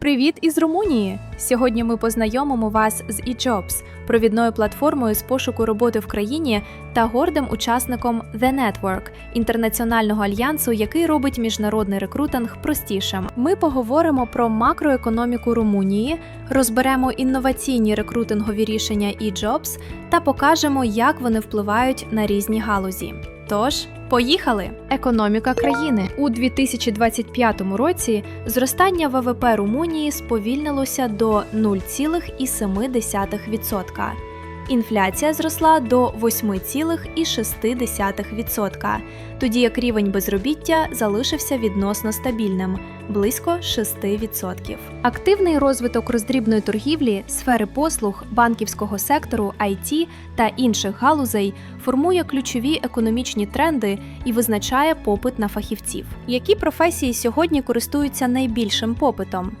Привіт із Румунії! Сьогодні ми познайомимо вас з eJobs, провідною платформою з пошуку роботи в країні та гордим учасником The Network – інтернаціонального альянсу, який робить міжнародний рекрутинг простішим. Ми поговоримо про макроекономіку Румунії, розберемо інноваційні рекрутингові рішення eJobs та покажемо, як вони впливають на різні галузі. Тож, поїхали! Економіка країни у 2025 році зростання ВВП Румунії сповільнилося до 0,7%. Інфляція зросла до 8,6%, тоді як рівень безробіття залишився відносно стабільним близько 6%. Активний розвиток роздрібної торгівлі, сфери послуг, банківського сектору, IT та інших галузей формує ключові економічні тренди і визначає попит на фахівців. Які професії сьогодні користуються найбільшим попитом?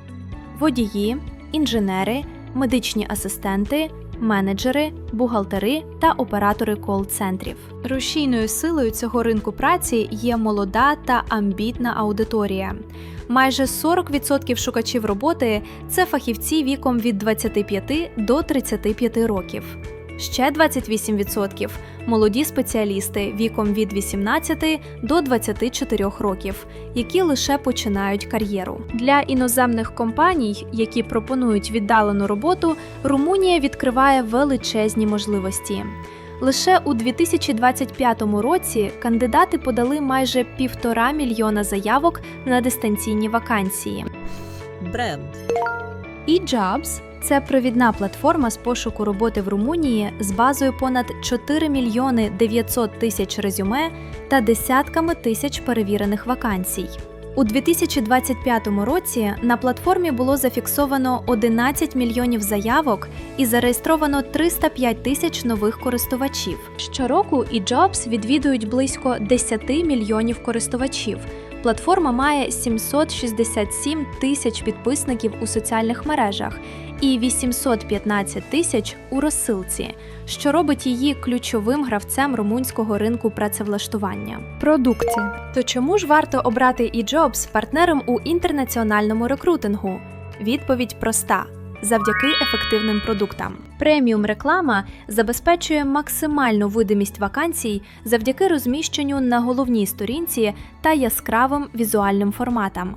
Водії, інженери, медичні асистенти, менеджери, бухгалтери та оператори кол-центрів. Рушійною силою цього ринку праці є молода та амбітна аудиторія. Майже 40% шукачів роботи це фахівці віком від 25 до 35 років. Ще 28% молоді спеціалісти віком від 18 до 24 років, які лише починають кар'єру. Для іноземних компаній, які пропонують віддалену роботу, Румунія відкриває величезні можливості. Лише у 2025 році кандидати подали майже півтора мільйона заявок на дистанційні вакансії. бренд, eJobs – це провідна платформа з пошуку роботи в Румунії з базою понад 4 мільйони 900 тисяч резюме та десятками тисяч перевірених вакансій. У 2025 році на платформі було зафіксовано 11 мільйонів заявок і зареєстровано 305 тисяч нових користувачів. Щороку eJobs відвідують близько 10 мільйонів користувачів. Платформа має 767 тисяч підписників у соціальних мережах і 815 тисяч у розсилці, що робить її ключовим гравцем румунського ринку працевлаштування. Продукти. То чому ж варто обрати eJobs партнером у інтернаціональному рекрутингу? Відповідь проста. Завдяки ефективним продуктам. Преміум реклама забезпечує максимальну видимість вакансій завдяки розміщенню на головній сторінці та яскравим візуальним форматам.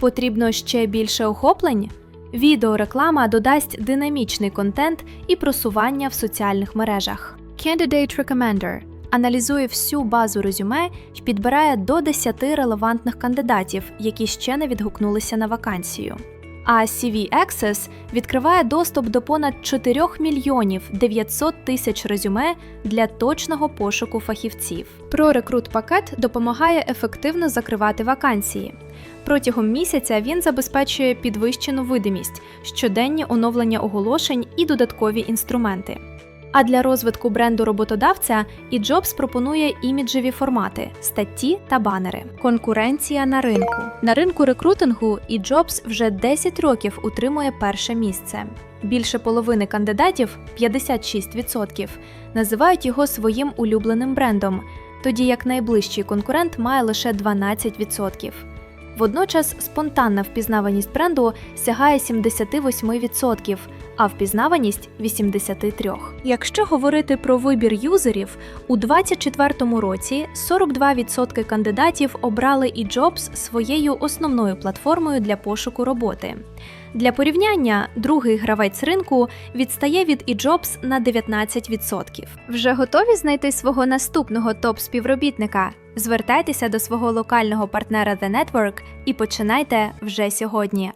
Потрібно ще більше охоплень? Відеореклама додасть динамічний контент і просування в соціальних мережах. Candidate Recommender аналізує всю базу резюме і підбирає до 10 релевантних кандидатів, які ще не відгукнулися на вакансію. А CV Access відкриває доступ до понад 4 мільйонів 900 тисяч резюме для точного пошуку фахівців. Прорекрут пакет допомагає ефективно закривати вакансії. Протягом місяця він забезпечує підвищену видимість, щоденні оновлення оголошень і додаткові інструменти. А для розвитку бренду роботодавця eJobs пропонує іміджеві формати, статті та банери. Конкуренція на ринку. На ринку рекрутингу eJobs вже 10 років утримує перше місце. Більше половини кандидатів 56%, називають його своїм улюбленим брендом, тоді як найближчий конкурент має лише 12%. Водночас спонтанна впізнаваність бренду сягає 78%, а впізнаваність 83%. Якщо говорити про вибір юзерів, у 2024 році 42% кандидатів обрали eJobs своєю основною платформою для пошуку роботи. Для порівняння, другий гравець ринку відстає від eJobs на 19%. Вже готові знайти свого наступного топ-співробітника? Звертайтеся до свого локального партнера The Network і починайте вже сьогодні.